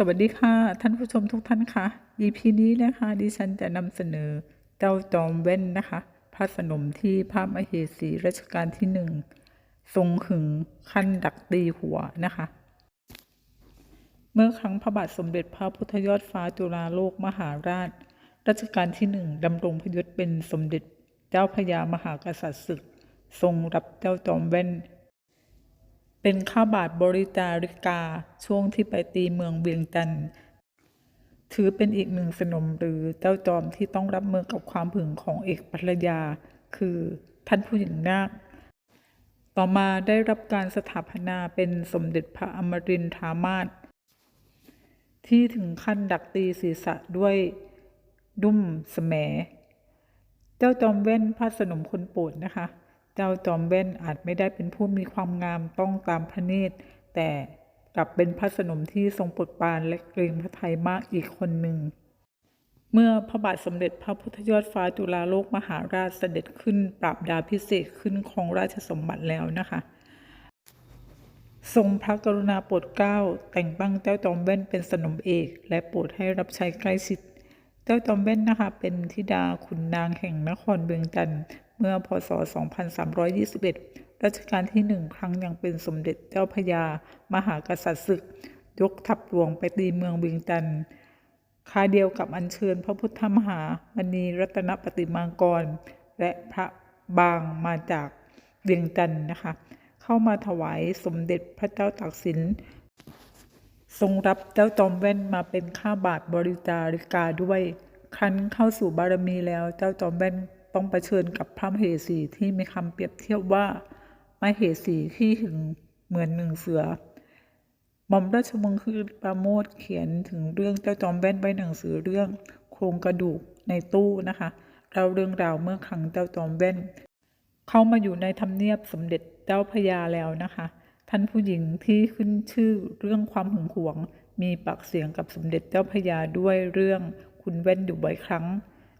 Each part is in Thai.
สวัสดีค่ะ ท่านผู้ชมทุกท่านค่ะ EP นี้นะคะดิฉันจะนำเสนอเจ้าจอมแว่นนะคะ พระสนมที่พระมเหสีรัชกาลที่หนึ่งทรงหึงขั้นดักตีหัวนะคะ เมื่อครั้งพระบาทสมเด็จพระพุทธยอดฟ้าจุฬาโลกมหาราช รัชกาลที่หนึ่งดำรงพยศเป็นสมเด็จเจ้าพระยามหากษัตริย์ศึก ทรงรับเจ้าจอมแว่น เป็นข้าบาทบริจาริกาช่วงที่ไปตีเมืองเวียงจันทร์ถือเป็นอีกหนึ่งสนมหรือเจ้าจอมที่ต้องรับมือกับความผึ่งของเอกภรรยา คือท่านผู้หญิงนาคต่อมาได้รับการสถาปนาเป็นสมเด็จพระอมรินทรามาศที่ถึงขั้นดักตีศีรษะด้วยดุ้มแสม เจ้าจอมแว่นพระสนมคนโปรดนะคะ เจ้าจอมแว่นอาจไม่ได้เป็นผู้มีความงามต้องตามพระเนตร แต่กลับเป็นพระสนมที่ทรงโปรดปานและเกรงพระทัยมากอีกคนหนึ่ง เมื่อพระบาทสมเด็จพระพุทธยอดฟ้าจุฬาโลกมหาราชเสด็จขึ้นปราบดาพิเศษขึ้นครองราชสมบัติแล้วนะคะ ทรงพระกรุณาโปรดเกล้าแต่งตั้งเจ้าจอมแว่นเป็นสนมเอก และโปรดให้รับใช้ใกล้ชิดเจ้าจอมแว่นนะคะเป็นธิดาขุนนางแห่งนครเวียงจันทร์ เมื่อพศ 2321 รัชกาลที่หนึ่งครั้งยังเป็นสมเด็จเจ้าพระยา มหากษัตริย์ศึก ยกทัพหลวงไปตีเมืองเวียงจันทร์คาเดียวกับอัญเชิญพระพุทธมหามณีรัตนปฏิมากร และพระบางมาจากเวียงจันทร์นะคะ เข้ามาถวายสมเด็จพระเจ้าตากสิน ทรงรับเจ้าจอมแว่นมาเป็นข้าบาทบริจาริกาด้วย ครั้นเข้าสู่บารมีแล้วเจ้าจอมแว่น ต้องเผชิญกับพระมเหสีที่มีคำเปรียบเทียบว่ามเหสีที่หึงเหมือนหนึ่งเสือหม่อมราชวงศ์คือปราโมทเขียนถึงเรื่องเจ้าจอมแว่นไว้หนังสือเรื่องโครงกระดูกในตู้นะคะเราเรื่องราวเมื่อครั้งเจ้าจอมแว่น เข้ามาอยู่ในทำเนียบสมเด็จเจ้าพระยาแล้วนะคะ ท่านผู้หญิงที่ขึ้นชื่อเรื่องความหึงหวง มีปากเสียงกับสมเด็จเจ้าพระยาด้วยเรื่องคุณแว่นอยู่บ่อยครั้ง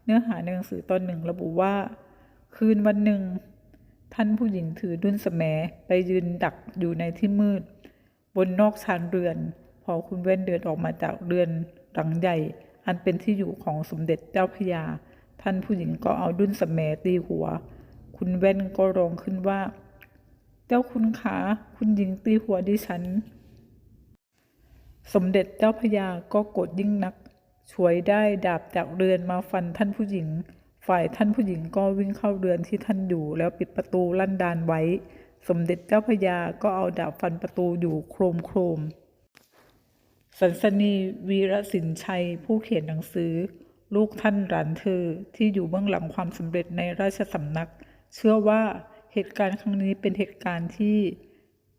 เนื้อหาในหนังสือตอนหนึ่งระบุว่า คืนวันหนึ่ง ท่านผู้หญิงถือดุนแสมไปยืนดักอยู่ในที่มืด บนนอกชานเรือน พอคุณแว่นเดินออกมาจากเรือนหลังใหญ่ อันเป็นที่อยู่ของสมเด็จเจ้าพยา ท่านผู้หญิงก็เอาดุนแสมตีหัว คุณแว่นก็ร้องขึ้นว่า เจ้าคุณขาคุณหญิงตีหัวดิฉัน สมเด็จเจ้าพยาก็โกรธยิ่งนัก ช่วยได้ดาบจากเรือนมาฟันท่านผู้หญิง ฝ่ายท่านผู้หญิงก็วิ่งเข้าเรือนที่ท่านอยู่ แล้วปิดประตูลั่นดานไว้ สมเด็จเจ้าพยาก็เอาดาบฟันประตูอยู่โครมโครมสันสนีวีรสินชัยผู้เขียนหนังสือ ลูกท่านหลานเธอที่อยู่เบื้องหลังความสำเร็จในราชสำนัก เชื่อว่าเหตุการณ์ครั้งนี้เป็นเหตุการณ์ที่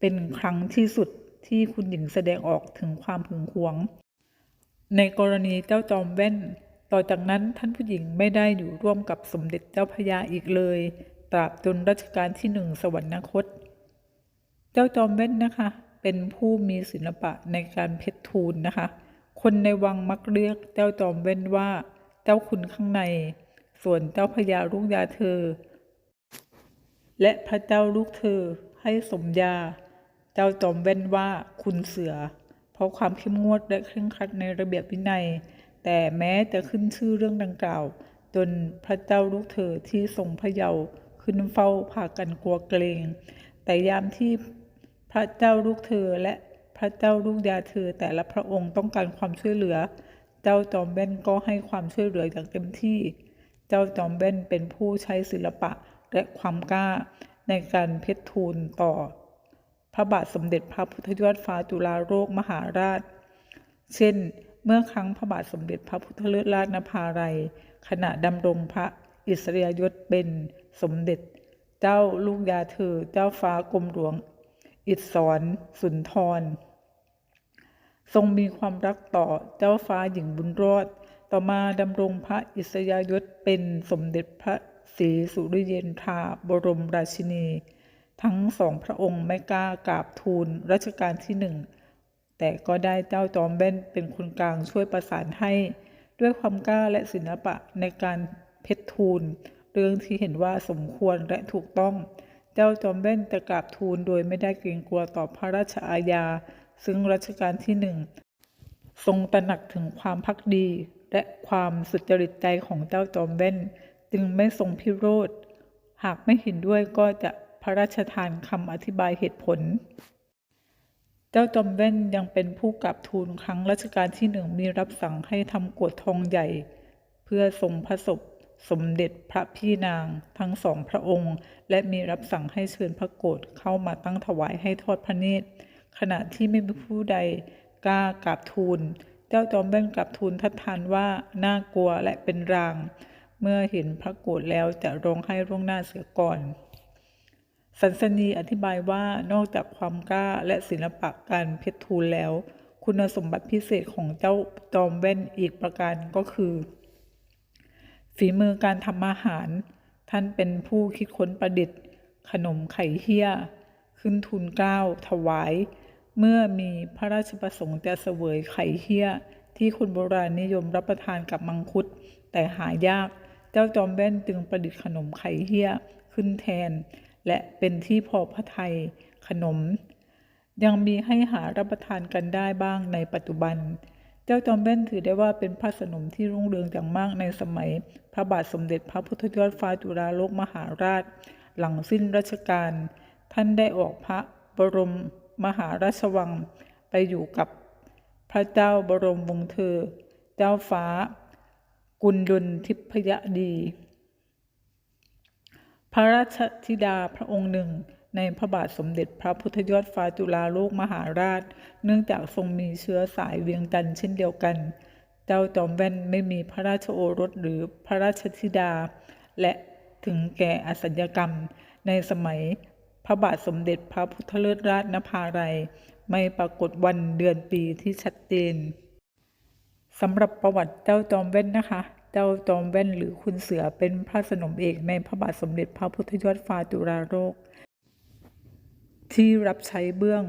เป็นครั้งที่สุดที่คุณหญิงแสดงออกถึงความหึงหวง ในกรณีเจ้าจอมแว่น ต่อจากนั้นท่านผู้หญิงไม่ได้อยู่ร่วมกับสมเด็จเจ้าพระยาอีกเลย ตราบจนรัชกาลที่หนึ่งสวรรคต เจ้าจอมแว่นนะคะ เป็นผู้มีศิลปะในการเพชรทูลนะคะ คนในวังมักเรียกเจ้าจอมแว่นว่า เจ้าคุณข้างใน ส่วนเจ้าพญาลูกยาเธอ และพระเจ้าลูกเธอให้สมยา เจ้าจอมแว่นว่าคุณเสือ ราะความเข้มงวดและเคร่งครัดในระเบียบวินัย แต่แม้จะขึ้นชื่อเรื่องดังกล่าว จนพระเจ้าลูกเธอที่ทรงพระเยาว์ขึ้นเฝ้าพากันกลัวเกรง แต่ยามที่พระเจ้าลูกเธอและพระเจ้าลูกยาเธอแต่ละพระองค์ต้องการความช่วยเหลือ เจ้าจอมแว่นก็ให้ความช่วยเหลืออย่างเต็มที่ เจ้าจอมแว่นเป็นผู้ใช้ศิลปะและความกล้าในการเพชรทูลต่อ ระบาทสมเด็จพระพุทธยอดฟ้าจุฬาโลกมหาราช เช่น เมื่อครั้งพระบาทสมเด็จพระพุทธเลิศราชนภาลัยขณะดำรงพระอิสริยยศเป็นสมเด็จ เจ้าลูกยาเธอเจ้าฟ้ากรมหลวง อิศรสุนทร ทรงมีความรักต่อเจ้าฟ้าหญิงบุญรอด ต่อมาดำรงพระอิสริยยศเป็นสมเด็จพระศรีสุริเยนทราบรมราชินี ทั้งสองพระองค์ไม่กล้ากราบทูลรัชกาลที่หนึ่ง แต่ก็ได้เจ้าจอมแว่นเป็นคนกลางช่วยประสานให้ ด้วยความกล้าและศิลปะในการเพชรทูล เรื่องที่เห็นว่าสมควรและถูกต้อง เจ้าจอมแว่นจะกราบทูลโดยไม่ได้เกรงกลัวต่อพระราชอาญา ซึ่งรัชกาลที่หนึ่งทรงตระหนักถึงความพักดี และความสุจริตใจของเจ้าจอมแว่นจึงไม่ทรงพิโรธ หากไม่เห็นด้วยก็จะ พระราชทานคำอธิบายเหตุผล เจ้าจอมแว่นยังเป็นผู้กราบทูลครั้งรัชกาลที่หนึ่งมีรับสั่งให้ทำกรวดทองใหญ่ เพื่อทรงพระศพสมเด็จพระพี่นางทั้งสองพระองค์ และมีรับสั่งให้เชิญพระโกรธเข้ามาตั้งถวายให้ทอดพระเนตร ขณะที่ไม่มีผู้ใดกล้ากราบทูล เจ้าจอมแว่นกราบทูลทัดทานว่าน่ากลัวและเป็นราง เมื่อเห็นพระโกรธแล้วจะร้องไห้ร่วงหน้าเสียก่อน สันสนีอธิบายว่านอกจากความกล้าและศิลปะการเพชรทูลแล้ว คุณสมบัติพิเศษของเจ้าจอมแว่นอีกประการก็คือฝีมือการทำอาหาร ท่านเป็นผู้คิดค้นประดิษฐ์ ขนมไข่เฮี้ย ขึ้นทุนเกล้าถวาย เมื่อมีพระราชประสงค์จะเสวยไข่เฮี้ย ที่คนโบราณนิยมรับประทานกับมังคุด แต่หายาก เจ้าจอมแว่นจึงประดิษฐ์ขนมไข่เฮี้ย ขึ้นแทน และเป็นที่พอพระทัยขนม ยังมีให้หารับประทานกันได้บ้างในปัจจุบัน เจ้าจอมแว่นถือได้ว่าเป็นพระสนมที่รุ่งเรืองอย่างมากในสมัย พระบาทสมเด็จพระพุทธยอดฟ้าจุฬาโลกมหาราช หลังสิ้นรัชกาลท่านได้ออกพระบรมมหาราชวัง ไปอยู่กับพระเจ้าบรมวงศ์เธอ เจ้าฟ้า กุลดลทิพยดี พระราชธิดาพระองค์หนึ่ง ในพระบาทสมเด็จพระพุทธยอดฟ้าจุฬาโลกมหาราช เนื่องจากทรงมีเชื้อสายเวียงจันทร์เช่นเดียวกัน เจ้าจอมแว่นไม่มีพระราชโอรสหรือพระราชธิดา และถึงแก่อสัญญกรรม ในสมัยพระบาทสมเด็จพระพุทธเลิศราชนภาลัย ไม่ปรากฏวันเดือนปีที่ชัดเจนสำหรับประวัติเจ้าจอมแว่นนะคะ เจ้าจอมแว่นหรือคุณเสือเป็นพระสนมเอกในพระบาทสมเด็จพระพุทธยอดฟ้าจุฬาโลกที่รับใช้เบื้อง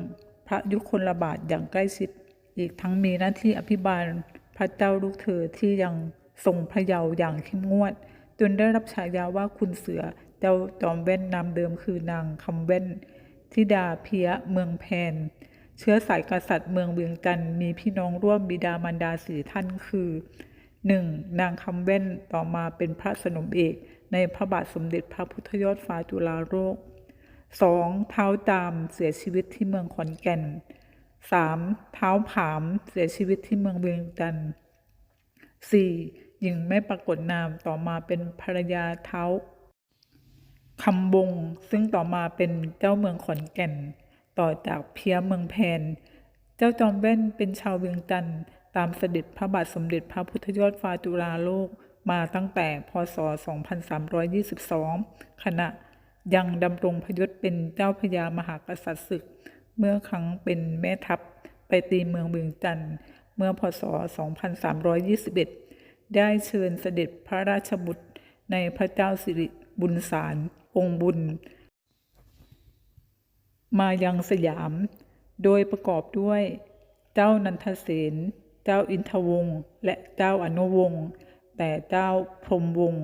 พระยุคลบาทอย่างใกล้ชิด อีกทั้งมีหน้าที่อภิบาลพระเจ้าลูกเธอที่ยังทรงพระเยาว์อย่างเข้มงวด จนได้รับฉายาว่าคุณเสือเจ้าจอมแว่นนามเดิมคือนางคำแว่นธิดาเพียเมืองแพน เชื้อสายกษัตริย์เมืองเวียงจันทร์มีพี่น้องร่วมบิดามารดาสี่ท่านคือ 1. นางคำแว่นต่อมาเป็นพระสนมเอกในพระบาทสมเด็จพระพุทธยอดฟ้าจุฬาโลก 2. เท้าตามเสียชีวิตที่เมืองขอนแก่น 3. เท้าผามเสียชีวิตที่เมืองเวียงจันทร์ 4. หญิงไม่ปรากฏนามต่อมาเป็นภรรยาเท้าคำบง ซึ่งต่อมาเป็นเจ้าเมืองขอนแก่น ต่อจากเพียเมืองแพน เจ้าจอมแว่นเป็นชาวเวียงจันทร์ ตามเสด็จพระบาทสมเด็จพระพุทธยอดฟ้าจุฬาโลกมาตั้งแต่พศ 2322 ขณะยังดำรงพยศเป็นเจ้าพญามหากษัตริย์ศึก เมื่อครั้งเป็นแม่ทัพไปตีเมืองเวียงจันทร์เมื่อพศ 2321 ได้เชิญเสด็จพระราชบุตรในพระเจ้าสิริบุญสาร องค์บุญ มายังสยาม โดยประกอบด้วย เจ้านันทเสน เจ้าอินทวงศ์และเจ้าอนุวงศ์แต่เจ้าพรมวงศ์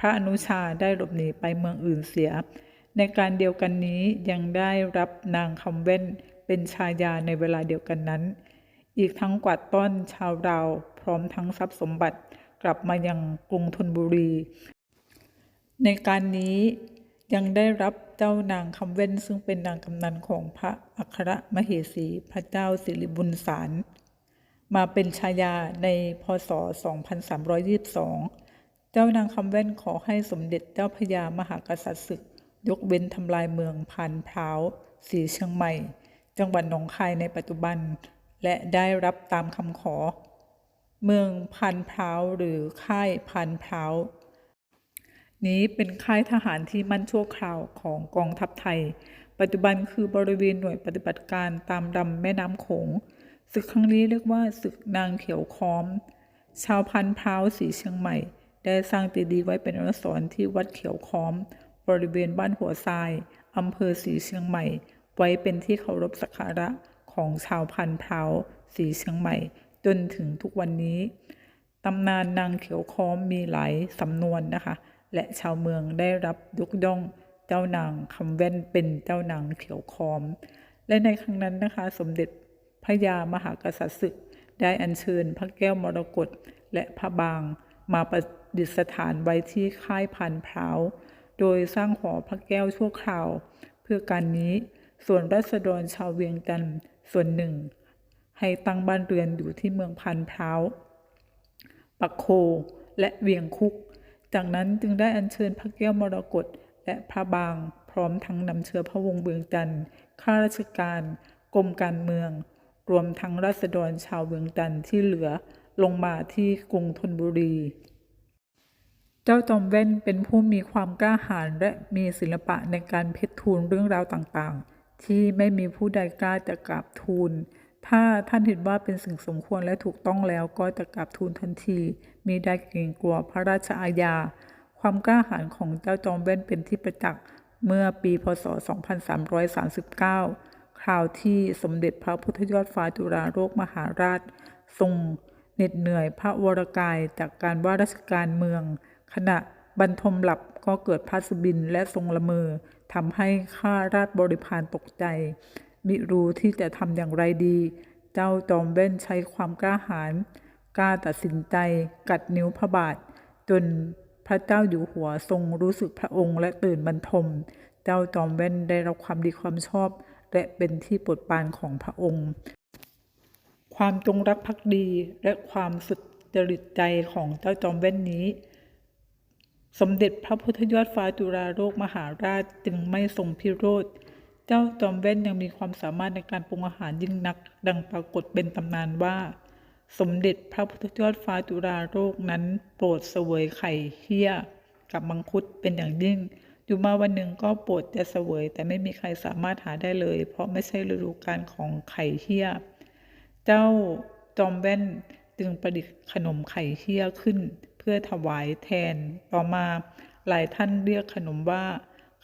พระอนุชาได้หลบหนีไปเมืองอื่นเสีย ในการเดียวกันนี้ยังได้รับนางคำเว้นเป็นชายาในเวลาเดียวกันนั้น อีกทั้งกวาดต้อนชาวเราพร้อมทั้งทรัพย์สมบัติกลับมายังกรุงธนบุรี ในการนี้ยังได้รับเจ้านางคำเว้นซึ่งเป็นนางกำนันของพระอัครมเหสี พระเจ้าสิริบุญสาร มาเป็นชายาในพศ 2322 เจ้านางคำแว่นขอให้สมเด็จเจ้าพญามหากษัตริย์ศึก ยกเว้นทำลายเมืองพันพร้าวสีเชียงใหม่ จังหวัดหนองคายในปัจจุบัน และได้รับตามคำขอ เมืองพันพร้าวหรือค่ายพันพร้าวนี้เป็นค่ายทหารที่มั่นชั่วคราวของกองทัพไทย ปัจจุบันคือบริเวณหน่วยปฏิบัติการตามลำแม่น้ำโขง ศึกครั้งนี้เรียกว่าศึกนางเขียวค้อม ชาวพันธุ์พร้าวสีเชียงใหม่ ได้สร้างเจดีย์ไว้เป็นอนุสรณ์ที่วัดเขียวค้อม บริเวณบ้านหัวทรายอำเภอสีเชียงใหม่ ไว้เป็นที่เคารพสักการะของชาวพันธุ์พร้าวสีเชียงใหม่ จนถึงทุกวันนี้ตำนานนางเขียวค้อมมีหลายสำนวนนะคะ และชาวเมืองได้รับยกย่องเจ้านางคำแว่นเป็นเจ้านางเขียวค้อม และในครั้งนั้นนะคะ สมเด็จ ระยามหากษัตริย์ศึก ได้อัญเชิญพระแก้วมรกตและพระบางมาประดิษฐานไว้ที่ค่ายพันพร้าว โดยสร้างหอพระแก้วชั่วคราว เพื่อการนี้ส่วนราษฎรชาวเวียงจันทร์ส่วนหนึ่ง ให้ตั้งบ้านเรือนอยู่ที่เมืองพันพร้าวปักโคและเวียงคุก จากนั้นจึงได้อัญเชิญพระแก้วมรกตและพระบางพร้อมทั้งนำเชื้อพระวงศ์เวียงจันทร์ข้าราชการ กรมการเมือง รวมทั้งราษฎรชาวเวียงจันที่เหลือลงมาที่กรุงธนบุรี เจ้าจอมแว่นเป็นผู้มีความกล้าหาญและมีศิลปะในการเพชรทูลเรื่องราวต่างๆ ที่ไม่มีผู้ใดกล้าจะกราบทูล ถ้าท่านเห็นว่าเป็นสิ่งสมควรและถูกต้องแล้วก็จะกราบทูลทันที มีได้เกรงกลัวพระราชอาญา ความกล้าหาญของเจ้าจอมแว่นเป็นที่ประจักษ์เมื่อปีพศ 2339 คราวที่สมเด็จพระพุทธยอดฟ้าจุฬาโลกมหาราช ทรงเหน็ดเหนื่อยพระวรกายจากการว่าราชการเมือง ขณะบรรทมหลับก็เกิดพาสบินและทรงละเมอทำให้ข้าราชบริพารตกใจ มิรู้ที่จะทำอย่างไรดี เจ้าจอมแว่นใช้ความกล้าหาญกล้าตัดสินใจ กัดนิ้วพระบาท จนพระเจ้าอยู่หัวทรงรู้สึกพระองค์และตื่นบรรทม เจ้าจอมแว่นได้รับความดีความชอบ และเป็นที่โปรดปรานของพระองค์ ความจงรักภักดีและความสุดจริตใจของเจ้าจอมแว่นนี้ สมเด็จพระพุทธยอดฟ้าจุฬาโลกมหาราชจึงไม่ทรงพิโรธ เจ้าจอมแว่นยังมีความสามารถในการปรุงอาหารยิ่งนัก ดังปรากฏเป็นตำนานว่า สมเด็จพระพุทธยอดฟ้าจุฬาโลกนั้น โปรดเสวยไข่เฮี้ยกับมังคุดเป็นอย่างยิ่ง อยู่มาวันหนึ่งก็ปรดจะเสวย แต่ไม่มีใครสามารถหาได้เลย เพราะไม่ใช่ฤดูกาลของไข่เฮี้ย เจ้าจอมแว่นจึงประดิษฐ์ขนมไข่เฮี้ยขึ้น เพื่อถวายแทน ต่อมาหลายท่านเรียกขนมว่า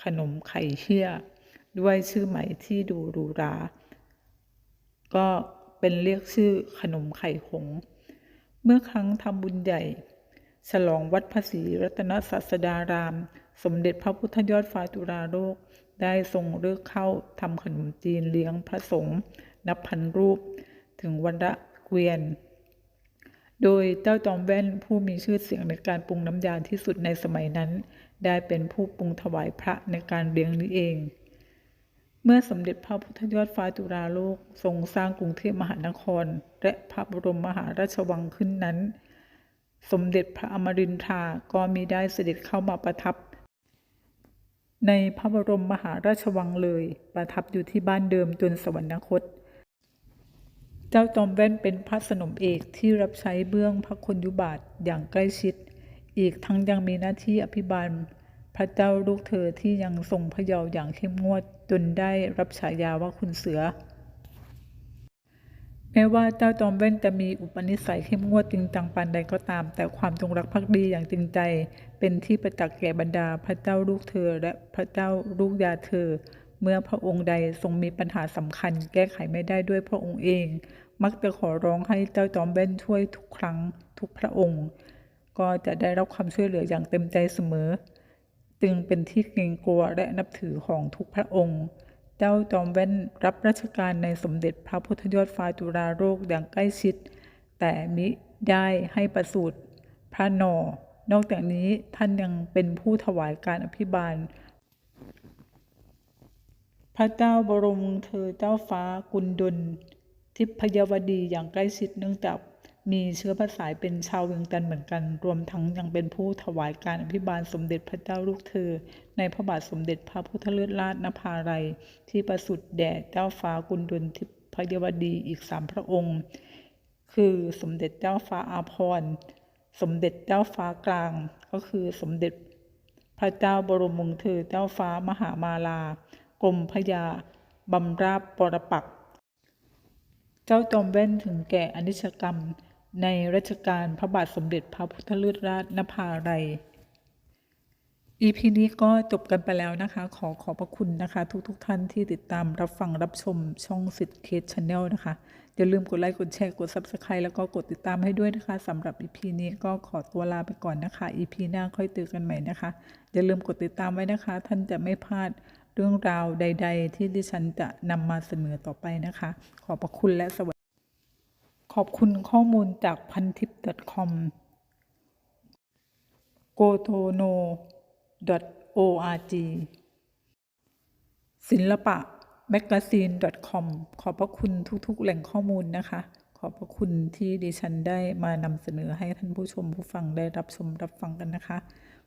ขนมไข่เฮี้ย ด้วยชื่อใหม่ที่ดูหรูหรา ก็เป็นเรียกชื่อขนมไข่หง เมื่อครั้งทำบุญใหญ่ ฉลองวัดภาษีรัตนศาสดาราม สมเด็จพระพุทธยอดฟ้าจุฬาโลกได้ทรงเลือกเข้าทำขนมจีนเลี้ยงพระสงฆ์นับพันรูป ถึงวันละเกวียน โดยเจ้าจอมแว่นผู้มีชื่อเสียงในการปรุงน้ำยาที่สุดในสมัยนั้น ได้เป็นผู้ปรุงถวายพระในการเลี้ยงนี้เอง เมื่อสมเด็จพระพุทธยอดฟ้าจุฬาโลกทรงสร้างกรุงเทพมหานคร และพระบรมมหาราชวังขึ้นนั้นสมเด็จพระอมรินทราก็มีได้เสด็จเข้ามาประทับ ในพระบรมมหาราชวังเลย ประทับอยู่ที่บ้านเดิมจนสวรรคต เจ้าจอมแว่นเป็นพระสนมเอกที่รับใช้เบื้องพระคนยุบาทอย่างใกล้ชิด อีกทั้งยังมีหน้าที่อภิบาล พระเจ้าลูกเธอที่ยังทรงพระเยาว์อย่างเข้มงวดจนได้รับฉายาว่าคุณเสือ แม้ว่าเจ้าจอมแว่นจะมีอุปนิสัยเข้มงวดจริงจังปานใดก็ตาม แต่ความจงรักภักดีอย่างจริงใจ เป็นที่ประจักษ์แก่บรรดาพระเจ้าลูกเธอ และพระเจ้าลูกยาเธอ เมื่อพระองค์ใดทรงมีปัญหาสำคัญ แก้ไขไม่ได้ด้วยพระองค์เอง มักจะขอร้องให้เจ้าจอมแว่นช่วยทุกครั้งทุกพระองค์ ก็จะได้รับความช่วยเหลืออย่างเต็มใจเสมอ จึงเป็นที่เกรงกลัวและนับถือของทุกพระองค์ เจ้าจอมแว่นรับราชการในสมเด็จพระพุทธยอดฟ้าจุฬาโลกอย่างใกล้ชิด แต่มิได้ให้ประสูติพระนอ นอกจากนี้ท่านยังเป็นผู้ถวายการอภิบาล พระเจ้าบรมเธอเจ้าฟ้ากุลดลทิพยวดีอย่างใกล้ชิดเนื่องจาก มีเชื้อพระสายเป็นชาวเวียงจันทร์เหมือนกัน รวมทั้งยังเป็นผู้ถวายการอภิบาลสมเด็จพระเจ้าลูกเธอ ในพระบาทสมเด็จพระพุทธเลิศราชนภาลัย ที่ประสูติแด่เจ้าฟ้ากุลดลทิพยวดีอีกสามพระองค์ คือสมเด็จเจ้าฟ้าอาภรณ์ สมเด็จเจ้าฟ้ากลาง ก็คือสมเด็จพระเจ้าบรมวงศ์เธอเจ้าฟ้ามหามาลา กรมพยาบำราบปรปัก เจ้าจอมแว่นถึงแก่อนิจกรรม ในรัชกาลพระบาทสมเด็จพระพุทธเลิศราชนภาลัย EP นี้ก็จบกันไปแล้วนะคะ ขอขอบพระคุณนะคะ ทุกๆทท่านที่ติดตามรับฟังรับชมช่องสิทธิ์เคสชาแนลนะคะ อย่าลืมกดไลค์กดแชร์กด Subscribe แล้วก็กดติดตามให้ด้วยนะคะสำหรับ EP นี้ก็ขอตัวลาไปก่อนนะคะ EP หน้าค่อยเจอกันใหม่นะคะ อย่าลืมกดติดตามไว้นะคะ ท่านจะไม่พลาดเรื่องราวใด ๆ ที่ดิฉันจะนำมาเสนอต่อไปนะคะ ขอบพระคุณและสวัสดี ขอบคุณข้อมูลจากพันทิป .com gotono.org ศิลปะ magazine com ขอบพระคุณทุกๆ แหล่งข้อมูลนะคะ ขอบพระคุณที่ดิฉันได้มานำเสนอให้ท่านผู้ชมผู้ฟังได้รับชมรับฟังกันนะคะ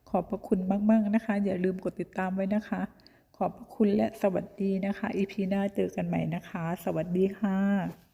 ขอบพระคุณมาก ๆ นะคะ อย่าลืมกดติดตามไว้นะคะ ขอบพระคุณและสวัสดีนะคะ อีพีหน้าเจอกันใหม่นะคะ สวัสดีค่ะ